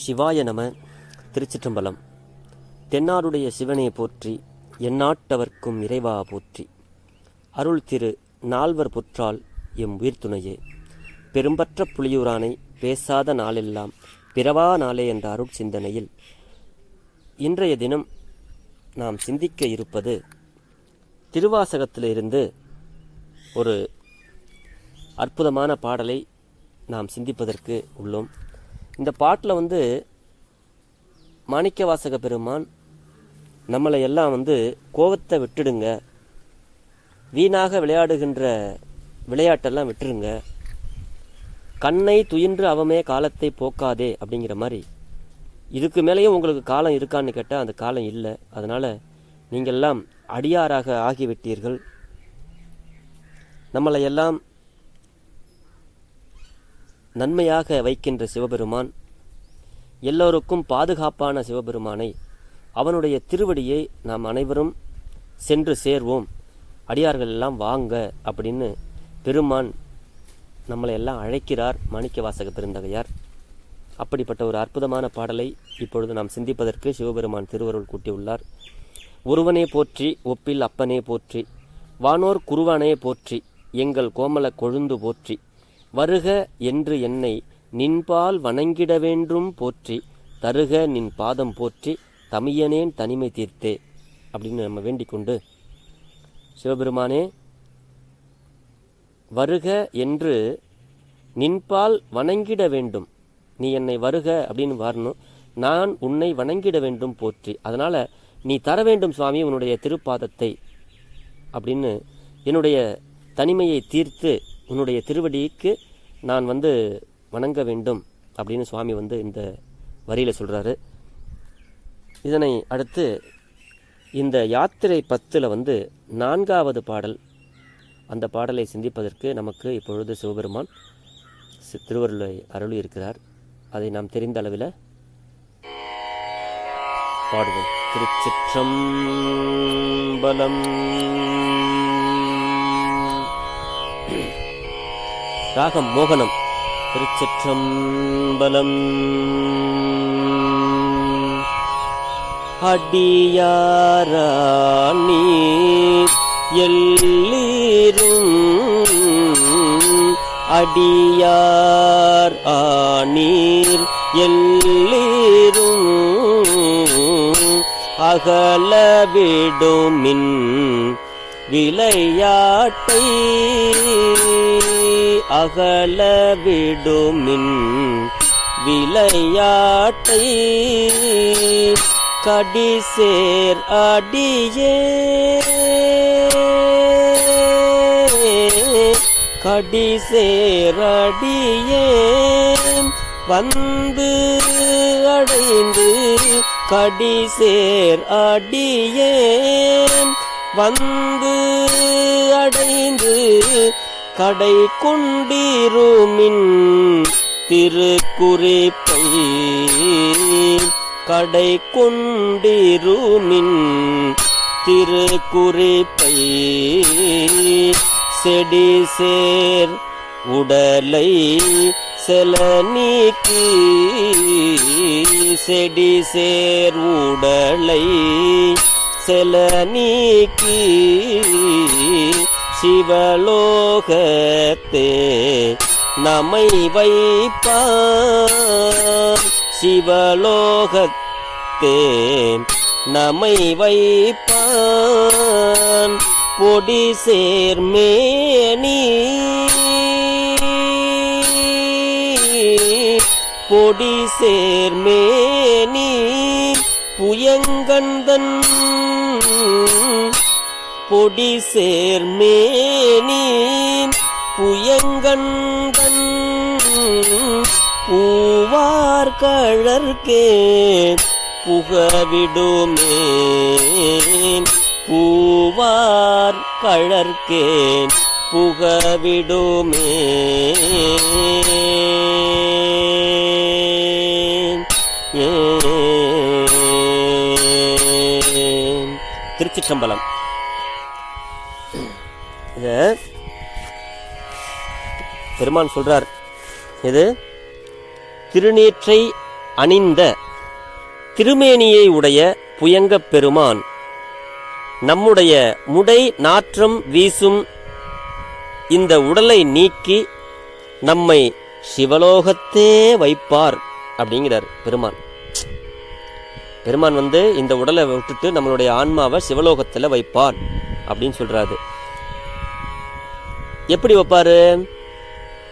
சிவாய நம திருச்சிற்றம்பலம். தென்னாடுடைய சிவனை போற்றி எந்நாட்டவர்க்கும் இறைவா போற்றி. அருள் திரு நால்வர் புற்றால் எம் உயிர்த்துணையே. பெரும்பற்ற புலியூரானை பேசாத நாளெல்லாம் பிறவா நாளே என்ற அருள் சிந்தனையில் இன்றைய தினம் நாம் சிந்திக்க இருப்பது திருவாசகத்திலிருந்து ஒரு அற்புதமான பாடலை நாம் சிந்திப்பதற்கு உள்ளோம். இந்த பாட்டில் வந்து மாணிக்கவாசக பெருமான் நம்மளை எல்லாம் வந்து கோவத்தை விட்டுடுங்க வீணாக விளையாடுகின்ற விளையாட்டெல்லாம் விட்டுருங்க. கண்ணை துயின்று அவமே காலத்தை போக்காதே அப்படிங்கிற மாதிரி இதுக்கு மேலேயும் உங்களுக்கு காலம் இருக்கான்னு கேட்டால் அந்த காலம் இல்லை. அதனால் நீங்கள்லாம் அடியாராக ஆகிவிட்டீர்கள். நம்மளை எல்லாம் நன்மையாக வைக்கின்ற சிவபெருமான் எல்லோருக்கும் பாதுகாப்பான சிவபெருமானை அவனுடைய திருவடியை நாம் அனைவரும் சென்று சேர்வோம். அடியார்கள் எல்லாம் வாங்க அப்படின்னு பெருமான் நம்மளை எல்லாம் அழைக்கிறார் மாணிக்கவாசக பெருந்தகையார். அப்படிப்பட்ட ஒரு அற்புதமான பாடலை இப்பொழுது நாம் சிந்திப்பதற்கு சிவபெருமான் திருவருள் கூட்டியுள்ளார். ஒருவனே போற்றி ஒப்பில் அப்பனே போற்றி வானோர் குருவனே போற்றி எங்கள் கோமல கொழுந்து போற்றி வருக என்று என்னை நின்பால் வணங்கிட வேண்டும் போற்றி தருக நின் பாதம் போற்றி தமியனேன் தனிமை தீர்த்தே அப்படின்னு நம்ம வேண்டிக் கொண்டு சிவபெருமானே வருக என்று நின்பால் வணங்கிட வேண்டும். நீ என்னை வருக அப்படின்னு வரணும். நான் உன்னை வணங்கிட வேண்டும் போற்றி. அதனால் நீ தர வேண்டும் சுவாமி உன்னுடைய திருப்பாதத்தை அப்படின்னு என்னுடைய தனிமையை தீர்த்து உன்னுடைய திருவடிக்கு நான் வந்து வணங்க வேண்டும் அப்படின்னு சுவாமி வந்து இந்த வரியில் சொல்கிறாரு இதனை அடுத்து இந்த யாத்திரை பத்தில் வந்து நான்காவது பாடல் அந்த பாடலை சிந்திப்பதற்கு நமக்கு இப்பொழுது சிவபெருமான் சி- திருவருளை அருளி இருக்கிறார். அதை நாம் தெரிந்த அளவில் பாடுவோம். திருச்சிற்றம்பலம் ராகம் மோகனம். திருச்சிற்றம்பலம். அடியாராணி எல்லீரும். அடியார் ஆனீர் எல்லீரும். அகலவிடுமின் விளையாட்டை. அகல விடுமின் விளையாட்டை கடிசேர் அடியே. கடிசேர் அடியே. வந்து அடைந்து கடிசேர் அடியே. வந்து அடைந்து கடை கொண்டிருமின் திருக்குறிப்பை கடை கொண்டிருமின் திருக்குறிப்பை செடி சேர் உடலை செல நீக்கி. செடி சேர் உடலை செல நீக்கி. சிவலோகத்தே நமை வைப்பான் சிவலோகத்தே நமை வைப்பான் பொடி சேர்மேனி பொடி சேர்மேனி புயங்கந்தன் பொடி சேர்மேனின் புயங்கந்தன் பூவார் கழற்கே புகவிடுமே பூவார் கழற்கே புகவிடுமே திருச்சிற்றம்பலம். இத பெருமான் சொல்றார். இது திருநீற்றை அணிந்த திருமேனியை உடைய புயங்க பெருமான் நம்முடைய முடை நாற்றம் வீசும் இந்த உடலை நீக்கி நம்மை சிவலோகத்தே வைப்பார் அப்படிங்கிறார் பெருமான். பெருமான் வந்து இந்த உடலை விட்டுட்டு நம்மளுடைய ஆன்மாவை சிவலோகத்தில் வைப்பார் அப்படின்னு சொல்றாரு. எப்படி வைப்பாரு?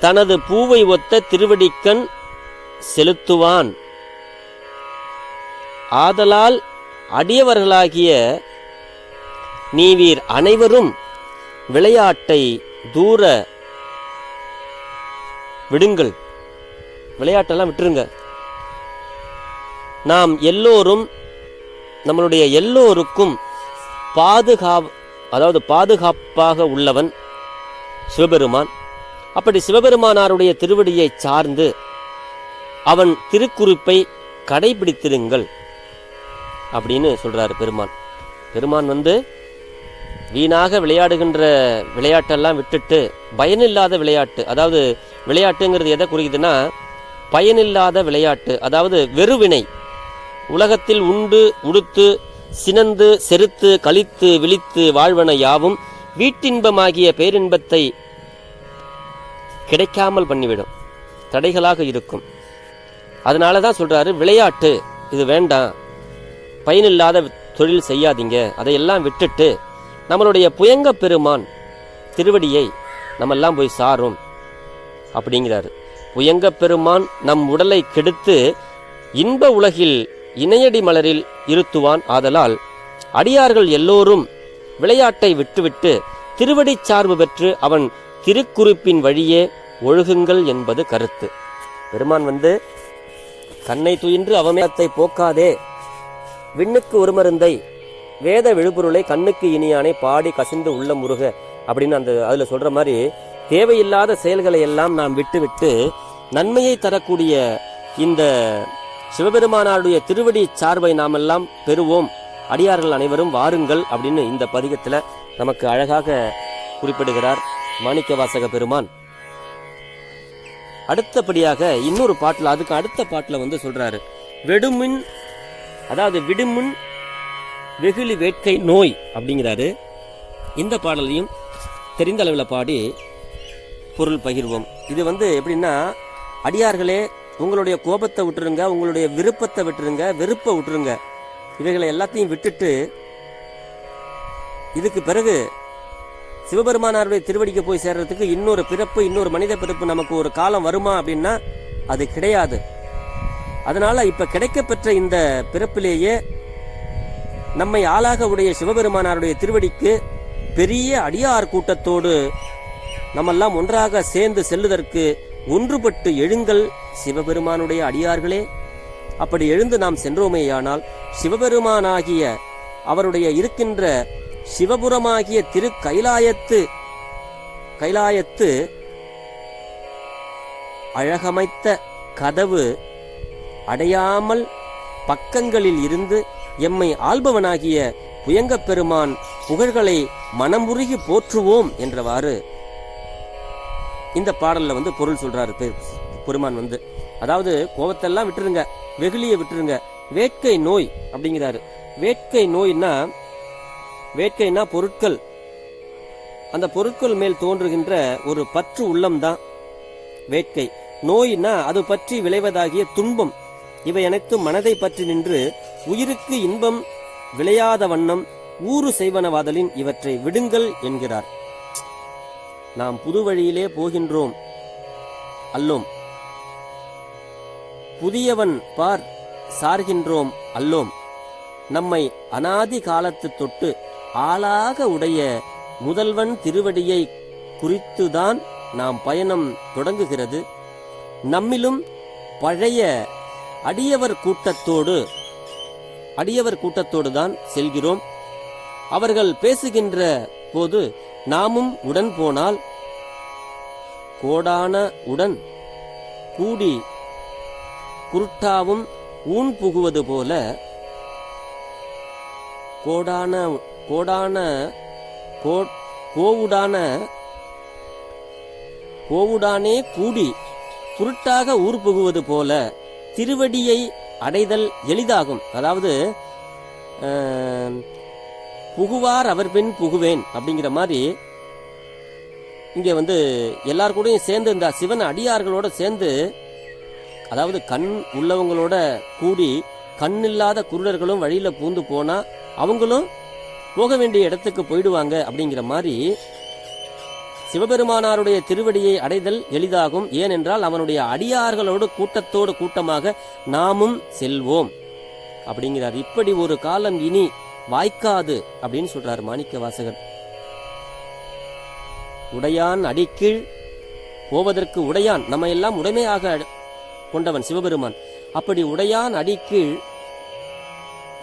தனது பூவை ஒத்த திருவடிக்கண் செலுத்துவான். ஆதலால் அடியவர்களாகிய நீவீர் அனைவரும் விளையாட்டை தூர விடுங்கள். விளையாட்டெல்லாம் விட்டுருங்க. நாம் எல்லோரும் நம்மளுடைய எல்லோருக்கும் பாதுகா அதாவது பாதுகாப்பாக உள்ளவன் சிவபெருமான். அப்படி சிவபெருமானாருடைய திருவடியை சார்ந்து அவன் திருக்குறிப்பை கடைபிடித்திருங்கள் அப்படின்னு சொல்றாரு பெருமான். பெருமான் வந்து வீணாக விளையாடுகின்ற விளையாட்டெல்லாம் விட்டுட்டு பயனில்லாத விளையாட்டு அதாவது விளையாட்டுங்கிறது எதை குறிக்குதுன்னா பயனில்லாத விளையாட்டு அதாவது வெறுவினை. உலகத்தில் உண்டு உடுத்து சினந்து செருத்து கழித்து விழித்து வாழ்வன யாவும் வீட்டின்பமாகிய பேரின்பத்தை கிடைக்காமல் பண்ணிவிடும். தடைகளாக இருக்கும். அதனால தான் சொல்கிறாரு விளையாட்டு இது வேண்டாம். பயனில்லாத தொழில் செய்யாதீங்க. அதையெல்லாம் விட்டுட்டு நம்மளுடைய புயங்க பெருமான் திருவடியை நம்மெல்லாம் போய் சாரும் அப்படிங்கிறாரு. புயங்க பெருமான் நம் உடலை கெடுத்து இன்ப உலகில் இணையடி மலரில் இருத்துவான் ஆதலால் அடியார்கள் எல்லோரும் விளையாட்டை விட்டுவிட்டு திருவடி சார்பு பெற்று அவன் திருக்குறிப்பின் வழியே ஒழுகுங்கள் என்பது கருத்து. பெருமான் வந்து கண்ணை துயின்று அவமேத்தை போக்காதே. விண்ணுக்கு ஒரு மருந்தை வேத விழுபொருளை கண்ணுக்கு இனியானை பாடி கசிந்து உள்ள முருக அப்படின்னு அந்த அதில் சொல்கிற மாதிரி தேவையில்லாத செயல்களை எல்லாம் நாம் விட்டுவிட்டு நன்மையை தரக்கூடிய இந்த சிவபெருமானாருடைய திருவடி சார்பை நாமெல்லாம் பெறுவோம். அடியார்கள் அனைவரும் வாருங்கள் அப்படின்னு இந்த பதிகத்தில் நமக்கு அழகாக குறிப்பிடுகிறார் மாணிக்கவாசக பெருமான். அடுத்தபடியாக இன்னொரு பாட்டில் அதுக்கு அடுத்த பாட்டில் வந்து சொல்கிறாரு வெடுமின் அதாவது விடுமுன் வெகுளி வேட்கை நோய் அப்படிங்கிறாரு. இந்த பாடலையும் தெரிந்த அளவில் பாடி பொருள் பகிர்வோம். இது வந்து எப்படின்னா அடியார்களே உங்களுடைய கோபத்தை விட்டுருங்க உங்களுடைய விருப்பத்தை விட்டுருங்க வெறுப்பை விட்டுருங்க. இவைகளை எல்லாத்தையும் விட்டுட்டு இதுக்கு பிறகு சிவபெருமானாருடைய திருவடிக்கு போய் சேர்றதுக்கு இன்னொரு பிறப்பு இன்னொரு மனித பிறப்பு நமக்கு ஒரு காலம் வருமா அப்படின்னா அது கிடையாது. அதனால இப்ப கிடைக்கப்பெற்ற இந்த பிறப்பிலேயே நம்மை ஆளாக உடைய சிவபெருமானாருடைய திருவடிக்கு பெரிய அடியார் கூட்டத்தோடு நம்மெல்லாம் ஒன்றாக சேர்ந்து செல்லுதற்கு ஒன்றுபட்டு எழுங்கள் சிவபெருமானுடைய அடியார்களே. அப்படி எழுந்து நாம் சென்றோமேயானால் சிவபெருமானாகிய அவருடைய இருக்கின்ற சிவபுரமாகிய திரு கைலாயத்து கைலாயத்து அழகமைத்த கதவு அடையாமல் பக்கங்களில் இருந்து எம்மை ஆள்பவனாகிய புயங்கப் பெருமான் புகழ்களை மனமுருகி போற்றுவோம் என்றவாறு இந்த பாடல்ல வந்து பொருள் சொல்றாரு பெருமான் வந்து. அதாவது கோபத்தெல்லாம் விட்டுருங்க. வெகுளியை விட்டுருங்க. வேட்கை நோய் அப்படிங்கிறாரு. வேட்கை நோய்னா வேட்கைனா பொருட்கள். அந்த பொருட்கள் மேல் தோன்றுகின்ற ஒரு பற்று உள்ளம்தான் வேட்கை. நோய்னா அது பற்றி விளைவதாகிய துன்பம். இவை அனைத்தும் மனதை பற்றி நின்று உயிருக்கு இன்பம் விளையாத வண்ணம் ஊறு செய்வனவாதலின் இவற்றை விடுங்கள் என்கிறார். நாம் புது வழியிலே போகின்றோம். அல்லோம். புதியவன் பார் சார்கின்றோம் அல்லோம். நம்மை அனாதி காலத்து தொட்டு ஆளாக உடைய முதல்வன் திருவடியை குறித்துதான் நாம் பயணம் தொடங்குகிறது. நம்மிலும் பழைய அடியவர் கூட்டத்தோடு அடியவர் கூட்டத்தோடு தான் செல்கிறோம். அவர்கள் பேசுகின்ற போது நாமும் உடன் போனால் கோடான உடன் கூடி குருட்டாவும் ஊன் புகுவது போல கோடான கோடான கோ- கோவுடான கோவுடானே கூடி குருட்டாக ஊர் புகுவது போல திருவடியை அடைதல் எளிதாகும். அதாவது புகுவார் அவர் பின் புகுவேன் அப்படிங்கிற மாதிரி இங்கே வந்து எல்லார் கூடயும் சேர்ந்து இந்த சிவன் அடியார்களோட சேர்ந்து அதாவது கண் உள்ளவங்களோட கூடி கண் இல்லாத குருடர்களும் வழியில பூந்து போனா அவங்களும் போக வேண்டிய இடத்துக்கு போயிடுவாங்க அப்படிங்கிற மாதிரி சிவபெருமானாருடைய திருவடியை அடைதல் எளிதாகும். ஏனென்றால் அவனுடைய அடியார்களோடு கூட்டத்தோடு கூட்டமாக நாமும் செல்வோம் அப்படிங்கிறார். இப்படி ஒரு காலம் இனி வாய்க்காது அப்படின்னு சொல்றார் மாணிக்க வாசகர் உடையான் அடிக்கீழ் போவதற்கு உடையான். நம்ம எல்லாம் உடைமையாக கொண்டவன் சிவபெருமான். அப்படி உடையான் அடிக்கீழ்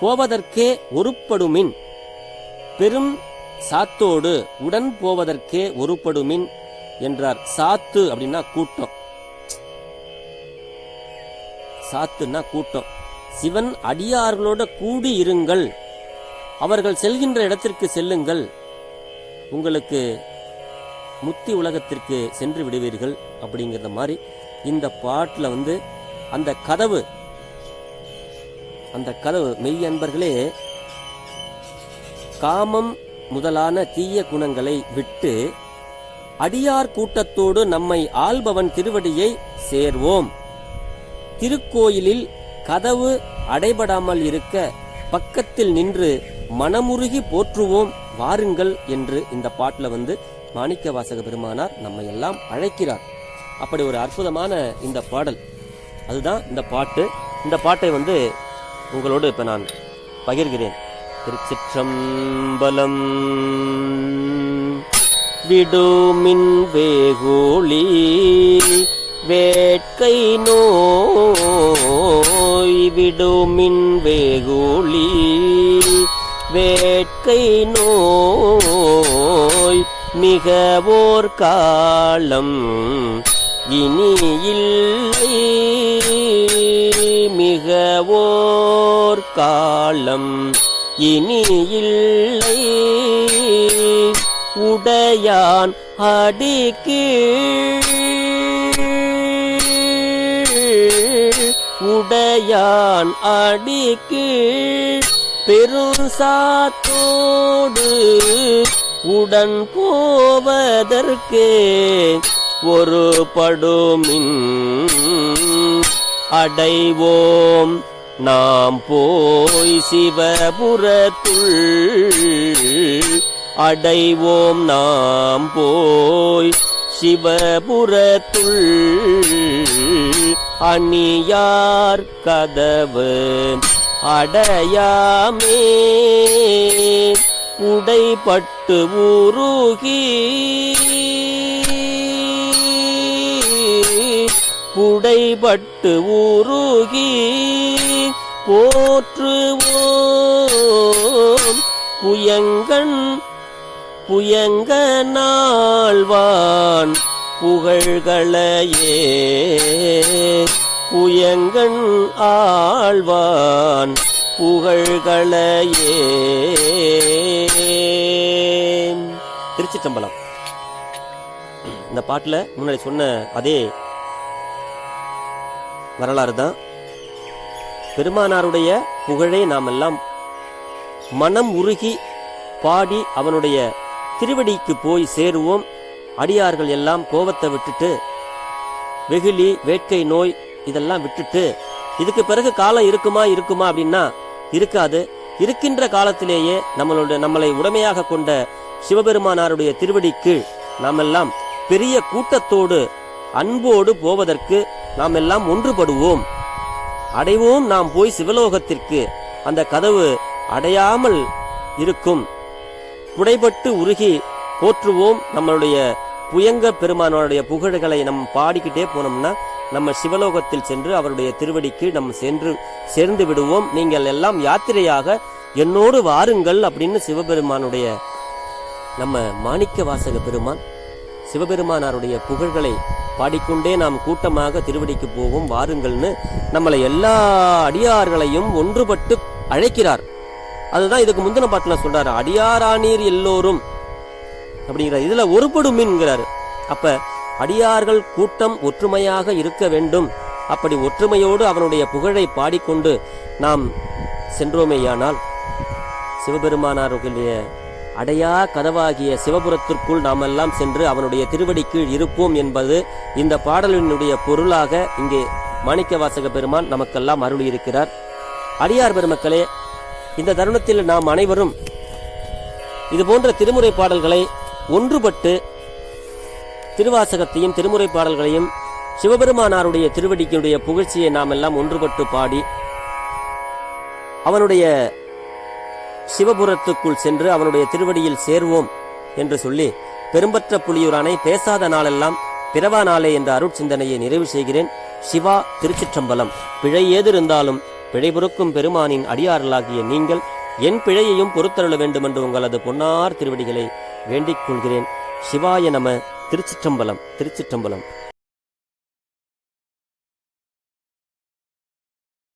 போவதற்கே ஒருப்படுமின். பெரும் சாத்தோடு உடன் போவதற்கே ஒருப்படுமின் என்றார். சாத்து அப்படின்னா கூட்டம். சாத்துன்னா கூட்டம். சிவன் அடியார்களோட கூடி இருங்கள். அவர்கள் செல்கின்ற இடத்திற்கு செல்லுங்கள். உங்களுக்கு முத்தி உலகத்திற்கு சென்று விடுவீர்கள் அப்படிங்கிற மாதிரி இந்த பாட்டில் வந்து அந்த கதவு அந்த கதவு மெய் அன்பர்களே காமம் முதலான தீய குணங்களை விட்டு அடியார் கூட்டத்தோடு நம்மை ஆள்பவன் திருவடியை சேர்வோம். திருக்கோயிலில் கதவு அடைபடாமல் இருக்க பக்கத்தில் நின்று மனமுருகி போற்றுவோம் வாருங்கள் என்று இந்த பாட்டில் வந்து மாணிக்க வாசக பெருமானார் நம்ம எல்லாம் அழைக்கிறார். அப்படி ஒரு அற்புதமான இந்த பாடல். அதுதான் இந்த பாட்டு. இந்த பாட்டை வந்து உங்களோடு இப்போ நான் பகிர்கிறேன். திருச்சிற்றம்பலம் விடுமின் வேகோழி வேட்கை நோய் விடுமின் வேகோழி வேட்கை நோய் மிகவோர் காலம் இனி இல்லை மிகவோர் காலம். இனி இல்லை உடையான் அடிக்கீழ். உடையான் அடிக்கீழ். பெருசாத்தோடு உடன் போவதற்கே ஒரு படுமின் அடைவோம். நாம் போய் சிவபுரத்துள் அடைவோம். நாம் போய் சிவபுரத்துள் அணியார் கதவு அடையாமே. உடைப்பட்டு உருகி புடைபட்டு ஊருகி போற்றுவோம். புயங்கன் புயங்க நாள்வான் புகழ்களையே. புயங்கன் ஆழ்வான் புகழ்களையே. திருச்சிற்றம்பலம். இந்த பாட்டில் முன்னாடி சொன்ன அதே வரலாறு தான் பெருமானாருடைய புகழே நாம் எல்லாம் மனம் உருகி பாடி அவனுடைய திருவடிக்கு போய் சேருவோம். அடியார்கள் எல்லாம் கோபத்தை விட்டுட்டு வெகுளி வேட்கை நோய் இதெல்லாம் விட்டுட்டு இதுக்கு பிறகு காலம் இருக்குமா இருக்குமா? அப்படின்னா இருக்காது. இருக்கின்ற காலத்திலேயே நம்மளுடைய நம்மளை உடமையாக கொண்ட சிவபெருமானாருடைய திருவடிக்கு நாமெல்லாம் பெரிய கூட்டத்தோடு அன்போடு போவதற்கு நாம் எல்லாம் ஒன்றுபடுவோம். அடைவோம் நாம் போய் சிவலோகத்திற்கு. அந்த கதவு அடையாமல் இருக்கும். புடைபட்டு உருகி போற்றுவோம் நம்மளுடைய புயங்க பெருமானுடைய புகழ்களை நம்ம பாடிக்கிட்டே போனோம்னா நம்ம சிவலோகத்தில் சென்று அவருடைய திருவடிக்கு நம்ம சென்று சேர்ந்து விடுவோம். நீங்கள் எல்லாம் யாத்திரையாக என்னோடு வாருங்கள் அப்படின்னு சிவபெருமானுடைய நம்ம மாணிக்க வாசக பெருமான் சிவபெருமானாருடைய புகழ்களை பாடிக்கொண்டே நாம் கூட்டமாக திருவடிக்கு போவோம். வாருங்கள்னு நம்மளை எல்லா அடியார்களையும் ஒன்றுபட்டு அழைக்கிறார். அதுதான் இதுக்கு முந்தின பாட்டில் சொல்றாரு அடியாரானீர் எல்லோரும் அப்படிங்கிற இதுல ஒருபடுமின்கிறாரு. அப்ப அடியார்கள் கூட்டம் ஒற்றுமையாக இருக்க வேண்டும். அப்படி ஒற்றுமையோடு அவனுடைய புகழை பாடிக்கொண்டு நாம் சென்றோமேயானால் சிவபெருமானாருடைய அடையா கதவாகிய சிவபுரத்திற்குள் நாமெல்லாம் சென்று அவனுடைய திருவடி கீழ் இருப்போம் என்பது இந்த பாடலினுடைய பொருளாக இங்கே மாணிக்கவாசக பெருமான் நமக்கெல்லாம் அருளியிருக்கிறார். அடியார் பெருமக்களே இந்த தருணத்தில் நாம் அனைவரும் இது போன்ற திருமுறை பாடல்களை ஒன்றுபட்டு திருவாசகத்தையும் திருமுறை பாடல்களையும் சிவபெருமானாருடைய திருவடிக்கினுடைய புகழ்ச்சியை நாம் எல்லாம் ஒன்றுபட்டு பாடி அவனுடைய சிவபுரத்துக்குள் சென்று அவனுடைய திருவடியில் சேர்வோம் என்று சொல்லி பெரும்பற்ற புலியூரானை பேசாத நாளெல்லாம் பிறவா நாளே என்ற அருட்சிந்தனையை நிறைவு செய்கிறேன். சிவா திருச்சிற்றம்பலம். பிழை ஏதிருந்தாலும் பிழை பொறுக்கும் பெருமானின் அடியாரலாகிய நீங்கள் என் பிழையையும் பொறுத்தருள வேண்டுமென்று உங்களது பொன்னார் திருவடிகளை வேண்டிக் கொள்கிறேன். சிவாய நம திருச்சிற்றம்பலம் திருச்சிற்றம்பலம்.